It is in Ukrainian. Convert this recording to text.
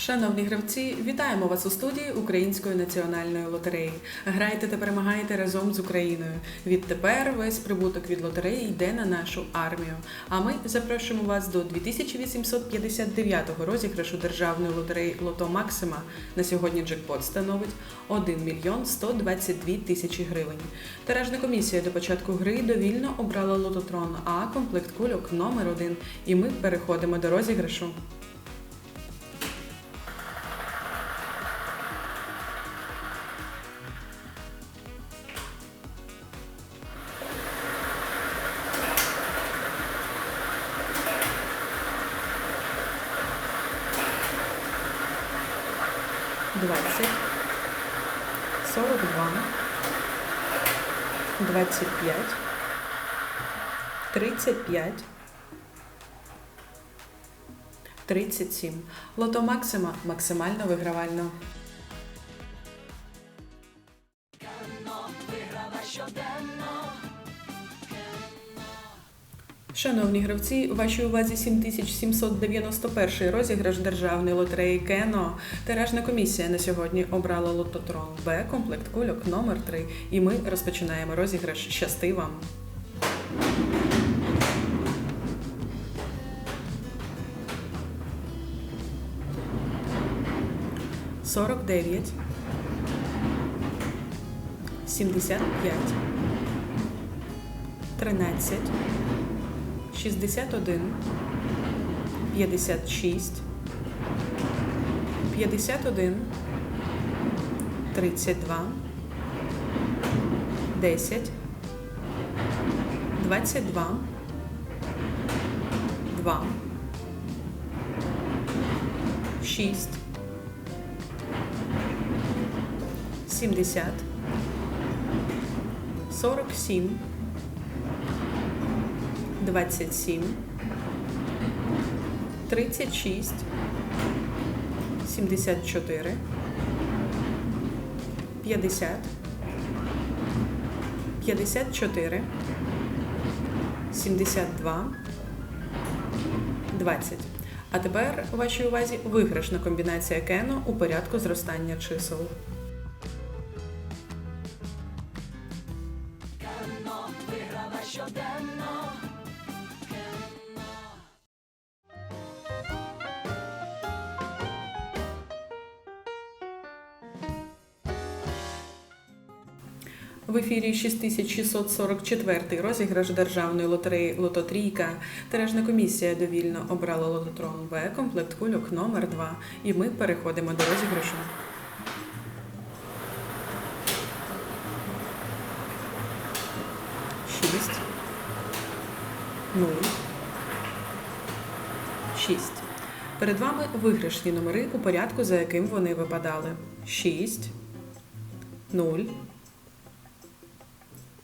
Шановні гравці, вітаємо вас у студії Української національної лотереї. Грайте та перемагайте разом з Україною. Відтепер весь прибуток від лотереї йде на нашу армію. А ми запрошуємо вас до 2859-го розіграшу державної лотереї Лото Максима. На сьогодні джекпот становить 1 мільйон 122 тисячі гривень. Тиражна комісія до початку гри довільно обрала лототрон А комплект кульок номер 1 І ми переходимо до розіграшу. Двадцять, сорок два, двадцять п'ять, тридцять п'ять, тридцять сім. Лото Максима максимально вигравально. Шановні гравці, у вашій увазі 7791 розіграш державної лотереї Кено. Тиражна комісія на сьогодні обрала лототрон Б, комплект кульок номер 3 І ми розпочинаємо розіграш. Щасти вам! Сорок дев'ять, сімдесят п'ять, тринадцять. 61, 56, 51, 32, 10, 22, 2, 6, 70, 47, 27, 36, 74, 50, 54, 72, 20. А тепер у вашій увазі виграшна комбінація кено у порядку зростання чисел. В ефірі 6644 розіграш державної лотереї Лототрійка. Тиражна комісія довільно обрала лототрон В, комплект кульок номер 2 І ми переходимо до розіграшу. Шість. Нуль. Шість. Перед вами виграшні номери у порядку, за яким вони випадали. Шість. Нуль.